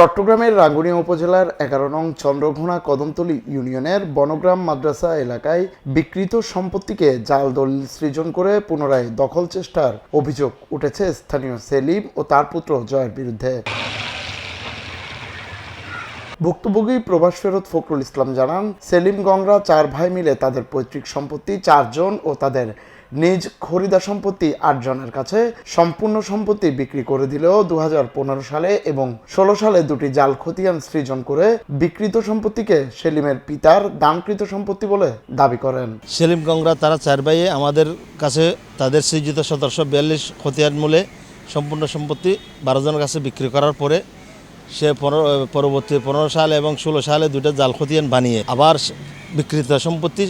চট্টগ্রামের রাঙ্গুনিয়া উপজেলার এগারো নং চন্দ্রঘোনা কদমতলী ইউনিয়নের বনগ্রাম মাদ্রাসা এলাকায় বিকৃত সম্পত্তিকে জাল দলিল সৃজন করে পুনরায় দখল চেষ্টার অভিযোগ উঠেছে স্থানীয় সেলিম ও তার পুত্র জয়ের বিরুদ্ধে। ভুক্তভোগী প্রবাস ফেরত ফখরুল ইসলাম জানান, সেলিম গংরা চার ভাই মিলে তাদের পৈতৃক সম্পত্তি, চারজন ও তাদের নিজ খরিদা সম্পত্তি আটজনের কাছে সম্পূর্ণ সম্পত্তি বিক্রি করে দিলেও দু হাজার পনেরো সালে এবং ষোলো সালে দুটি জাল খতিয়ান সৃজন করে বিকৃত সম্পত্তিকে সেলিমের পিতার দানকৃত সম্পত্তি বলে দাবি করেন। সেলিম গংরা তারা চার ভাইয়ে আমাদের কাছে তাদের সৃজিত সতেরোশো বিয়াল্লিশ খতিয়ান মূলে সম্পূর্ণ সম্পত্তি বারো জনের কাছে বিক্রি করার পরে সে পরবর্তী পনেরো সাল এবং ষোলো সালে দুটো জাল খতিয়ান বানিয়ে আবার সে বিকৃত সম্পত্তি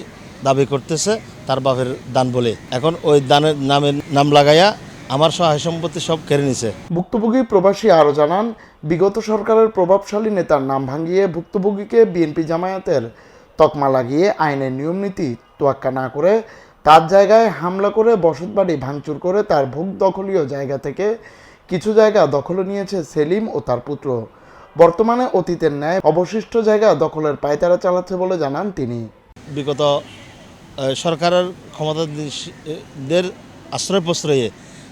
করতেছে তার বাপের দান বলে। এখন ওই দানের নামের নাম লাগাইয়া আমার সহায় সম্পত্তি সব কেড়ে নিছে। ভুক্তভোগী প্রবাসী আরও জানান বিগত সরকারের প্রভাবশালী নেতার নাম ভাঙিয়ে ভুক্তভোগীকে বিএনপি জামায়াতের তকমা লাগিয়ে আইনের নিয়মনীতি তোয়াক্কা না করে তার জায়গায় হামলা করে বসতবাড়ি ভাঙচুর করে তার ভোগ দখলীয় জায়গা থেকে কিছু জায়গা দখলে নিয়েছে সেলিম ও তার পুত্র। বর্তমানে অতীতের ন্যায় অবশিষ্ট জায়গা দখলের পায়তারা চালাচ্ছে বলে জানান তিনি। বিগত সরকারের ক্ষমতাদের আশ্রয় প্রশ্রয়ে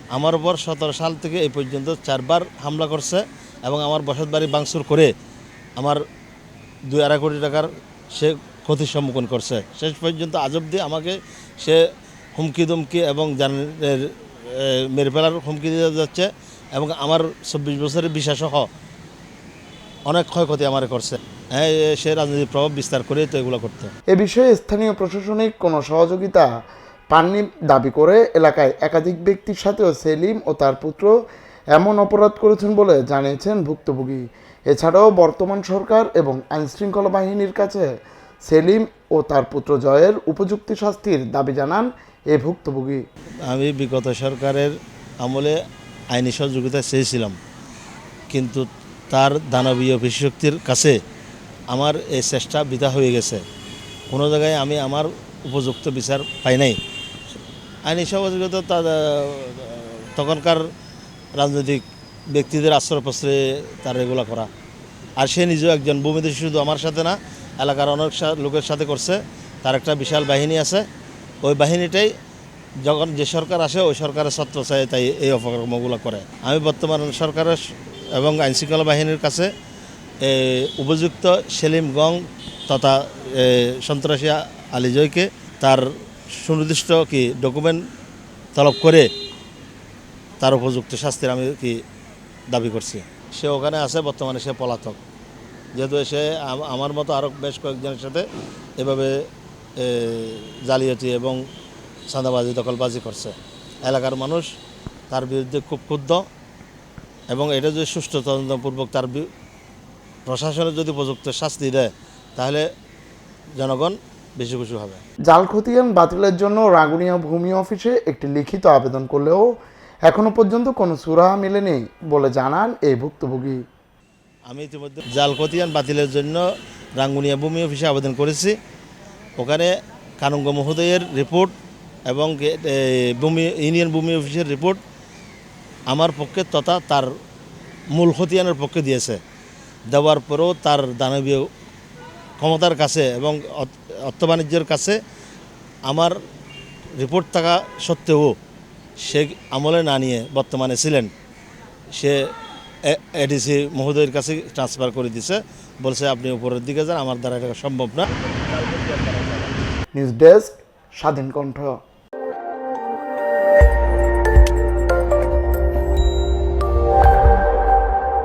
আমার উপর সতেরো সাল থেকে এই পর্যন্ত চারবার হামলা করছে এবং আমার বসত বাড়ি বাংসুর করে আমার দুই আড়াই কোটি টাকার সে ক্ষতির সম্মুখীন করছে। শেষ পর্যন্ত আজব দিয়ে আমাকে সে হুমকি দুমকি এবং জান- মেরে ফেলার হুমকি দিয়ে যাচ্ছে এবং আমার চব্বিশ বছরের বিশ্বাসসহ অনেক ক্ষয়ক্ষতি আমার করছে। হ্যাঁ সে রাজনৈতিক প্রভাব বিস্তার করে তো এগুলো করতে এ বিষয়ে স্থানীয় প্রশাসনিক কোনো সহযোগিতা পাননি দাবি করে এলাকায় একাধিক ব্যক্তির সাথেও সেলিম ও তার পুত্র এমন অপরাধ করেছেন বলে জানিয়েছেন ভুক্তভোগী। এছাড়াও বর্তমান সরকার এবং আইনশৃঙ্খলা বাহিনীর কাছে সেলিম ও তার পুত্র জয়ের উপযুক্ত শাস্তির দাবি জানান এ ভুক্তভোগী। আমি বিগত সরকারের আমলে আইনি সহযোগিতা চেয়েছিলাম কিন্তু তার দানবীয় বিশেষক্তির কাছে আমার এই চেষ্টা বৃথা হয়ে গেছে। কোনো জায়গায় আমি আমার উপযুক্ত বিচার পাই নাই। আইনি সহযোগিতা তখনকার রাজনৈতিক ব্যক্তিদের আশ্রয় প্রশ্রয়ে তার এগুলো করা। আর সে নিজেও একজন ভূমিদস্যু শুধু আমার সাথে না, এলাকার অনেক লোকের সাথে করছে। তার একটা বিশাল বাহিনী আছে। ওই বাহিনীটাই যখন যে সরকার আসে, ওই সরকারের ছত্র চায় তাই এই অপকর্মগুলো করে। আমি বর্তমান সরকারের এবং আইনশৃঙ্খলা বাহিনীর কাছে উপযুক্ত সেলিম গং তথা সন্ত্রাসী আলিজয়কে তার সুনির্দিষ্ট কি ডকুমেন্ট তলব করে তার উপযুক্ত শাস্তির আমি কি দাবি করছি? সে ওখানে আছে, বর্তমানে সে পলাতক। যেহেতু সে আমার মতো আরও বেশ কয়েকজনের সাথে এভাবে জালিয়াতি এবং চাঁদাবাজি, দখলবাজি করছে। এলাকার মানুষ তার বিরুদ্ধে খুব ক্ষুব্ধ এবং এটা যদি সুষ্ঠু তদন্তপূর্বক তার প্রশাসনের যদি উপযুক্ত শাস্তি দেয় তাহলে জনগণ বেশি খুশি হবে। জাল খতিয়ান বাতিলের জন্য রাগুনিয়া ভূমি অফিসে একটি লিখিত আবেদন করলেও এখনও পর্যন্ত কোনো সুরাহা মেলেনি বলে জানান এই ভুক্তভোগী। আমি ইতিমধ্যে জাল খতিয়ান বাতিলের জন্য রাঙ্গুনিয়া ভূমি অফিসে আবেদন করেছি। ওখানে কানুঙ্গ মহোদয়ের রিপোর্ট এবং ভূমি ইউনিয়ন ভূমি অফিসের রিপোর্ট আমার পক্ষে তথা তার মূল খতিয়ানের পক্ষে দিয়েছে। দেওয়ার পরেও তার দানবীয় ক্ষমতার কাছে এবং অর্থ- বাণিজ্যের কাছে আমার রিপোর্ট থাকা সত্ত্বেও সে আমলে না নিয়ে বর্তমানে ছিলেন। সে এডিসি মহোদয়ের কাছে ট্রান্সফার করে দিছে। বলছে, আপনি উপরের দিকে যান, আমার দ্বারা এটা সম্ভব না। নিউজ ডেস্ক স্বাধীন কণ্ঠ